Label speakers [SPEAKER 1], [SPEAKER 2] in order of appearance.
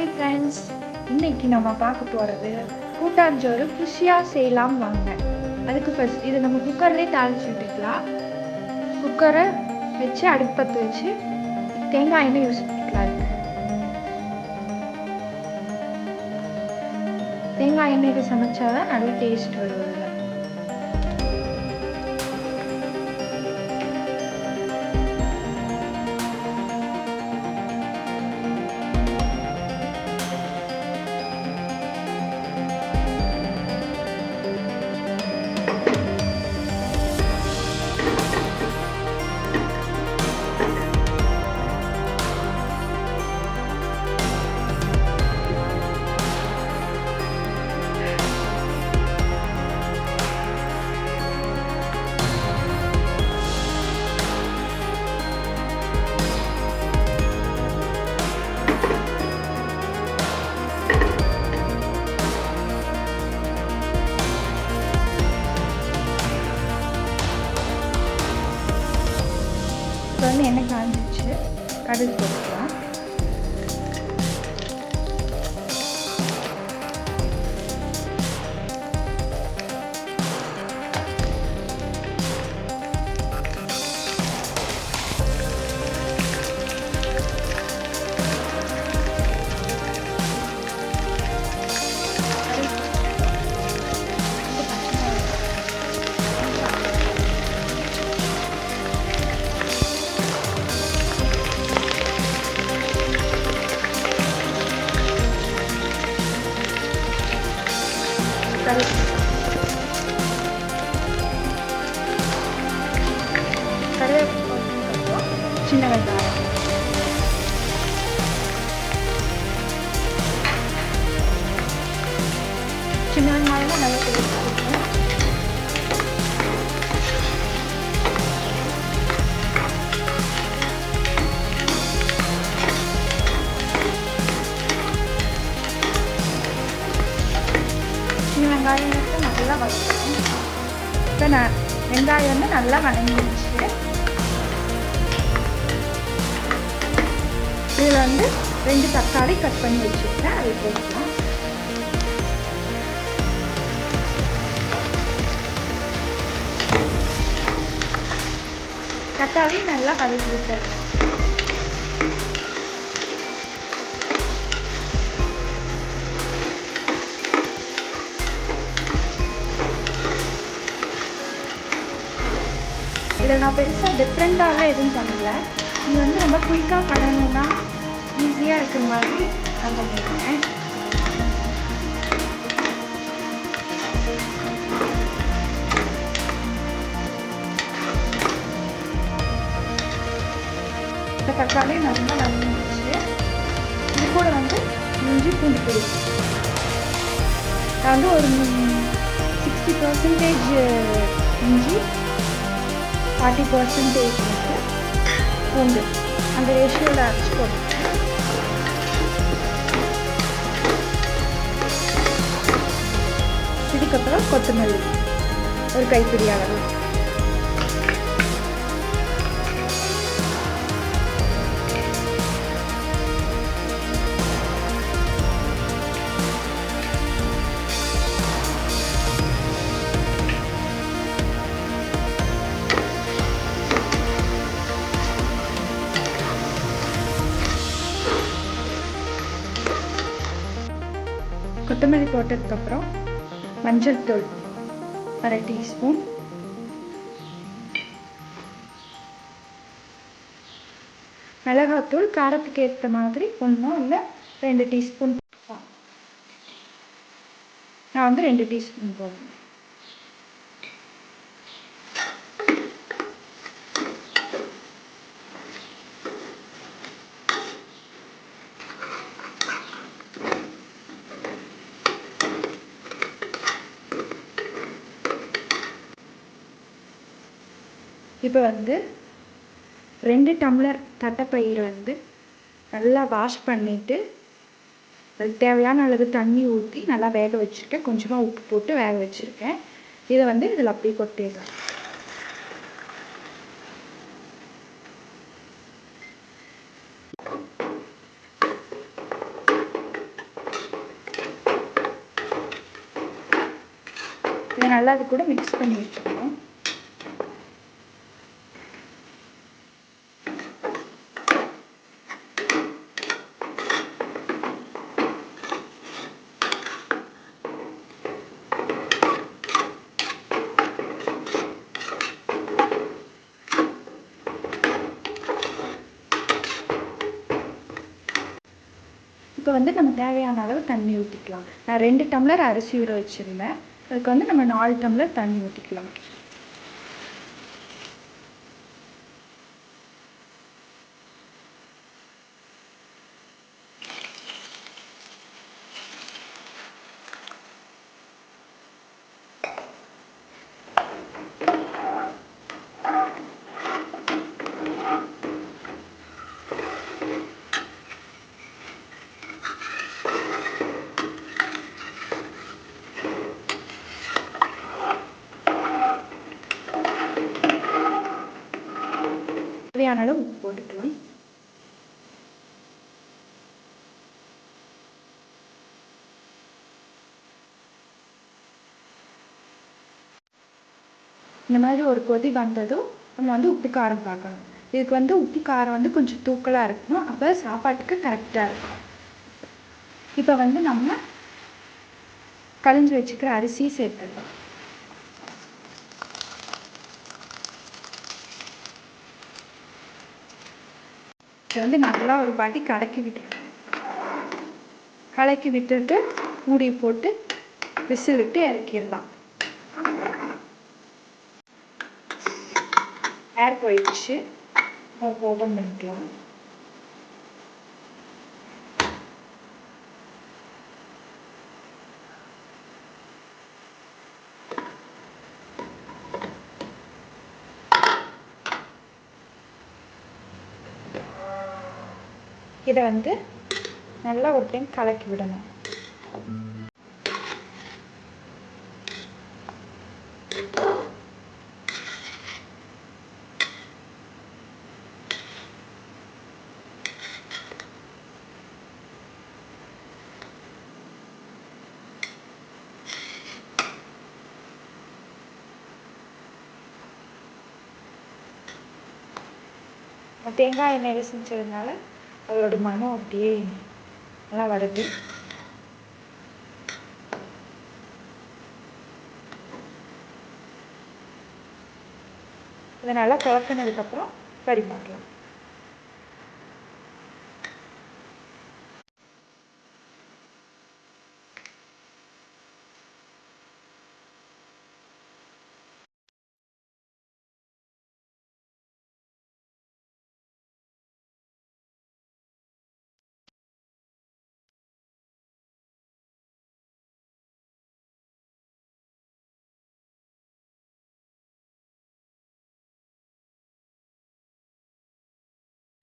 [SPEAKER 1] Hi friends இன்னைக்கு நம்ம பார்க்க போகிறது கூட்டாஞ்சோறு குஷியாக செய்யலாம் வாங்க. அதுக்கு ஃபஸ்ட் இது நம்ம குக்கர்லேயே தாளிச்சு விட்டுக்கலாம். குக்கரை வச்சு அடுப்பு பற்ற வச்சு தேங்காய் எண்ணெய் யூஸ் பண்ணிக்கலாம். தேங்காய் எண்ணெய்க்கு சமைச்சாதான் நல்ல டேஸ்ட் வரும். இப்போ வந்து எண்ணெய் காஞ்சிச்சு கடுகு போட்டுக்கலாம். வெங்காயம் வெங்காயம் வந்து நல்லா வதக்கணும். இப்போ நான் வெங்காயம் வந்து நல்லா வதங்கிடுச்சு. இதில் வந்து ரெண்டு தக்காளி கட் பண்ணி வச்சுருக்கேன் அதை போட்டுக்கலாம் தக்காளி நல்லா வதக்கி விட்டுறேன் இதில் நான் பெருசாக டிஃப்ரெண்ட்டாகலாம் எதுவும் பண்ணல. இது வந்து ரொம்ப குயிக்காக பண்ணணும்னா ஈஸியாக இருக்கிற மாதிரி நான் பண்ணியிருக்கேன் தக்காளி நல்லா நம்பிச்சு இது கூட வந்து இஞ்சி பூண்டு பொடி. நான் வந்து ஒரு சிக்ஸ்டி பர்சன்டேஜ் இஞ்சி ஃபார்ட்டி பர்சன்டேஜ் வந்து பூண்டு. அந்த ரேஷியோவில் அரைச்சி போட்டுருக்கேன் இதுக்கப்புறம் கொத்தமல்லி. ஒரு கைப்பிடி அளவு. கொத்தமல்லி போட்டதுக்கப்புறம் மஞ்சள் தூள் அரை டீஸ்பூன். மிளகாத்தூள் காரத்துக்கு ஏற்ற மாதிரி ஒன்றும் இல்லை ரெண்டு டீஸ்பூன். நான் வந்து ரெண்டு டீஸ்பூன் போடுவேன் இப்போ வந்து ரெண்டு டம்ளர் தட்டைப்பயிர் வந்து நல்லா வாஷ் பண்ணிவிட்டு அதுக்கு தேவையான அளவு தண்ணி ஊற்றி நல்லா வேக வச்சுருக்கேன். கொஞ்சமாக உப்பு போட்டு வேக வச்சுருக்கேன். இதை வந்து இதில் அப்படியே கொட்டிடலாம். இதை நல்லா அது கூட மிக்ஸ் பண்ணி வச்சுக்கணும். இப்போ வந்து நம்ம தேவையான அளவு தண்ணி ஊற்றிக்கலாம் நான் ரெண்டு டம்ளர் அரிசி ஊற வச்சுருந்தேன். அதுக்கு வந்து நம்ம நாலு டம்ளர் தண்ணி ஊற்றிக்கலாம் தேவையான அளவு உப்பு போட்டுக்கலாம். இந்த மாதிரி ஒரு கொதி வந்ததும் நம்ம வந்து உப்பு காரம் பார்க்கணும். இதுக்கு வந்து உப்பு காரம் வந்து கொஞ்சம் தூக்கலாக இருக்கணும். அப்போ சாப்பாட்டுக்கு கரெக்டாக இருக்கும். இப்போ வந்து நம்ம கழிஞ்சு வச்சுக்கிற அரிசி சேர்த்துடலாம். வந்து நல்லா ஒரு பாட்டி கலக்கி விட்டு கலக்கி விட்டுட்டு மூடி போட்டு விசில் விட்டு இறக்கிடலாம். ஏர் போயிடுச்சு. ஓப்பன் பண்ணிக்கலாம். இதை வந்து நல்லா ஒரு டைம் கலக்கி விடணும். தேங்காய் எண்ணெயில் செஞ்சதுனால அதோட மனம் அப்படியே நல்லா வருது இதை நல்லா கலக்கினதுக்கப்புறம் மாட்டலாம்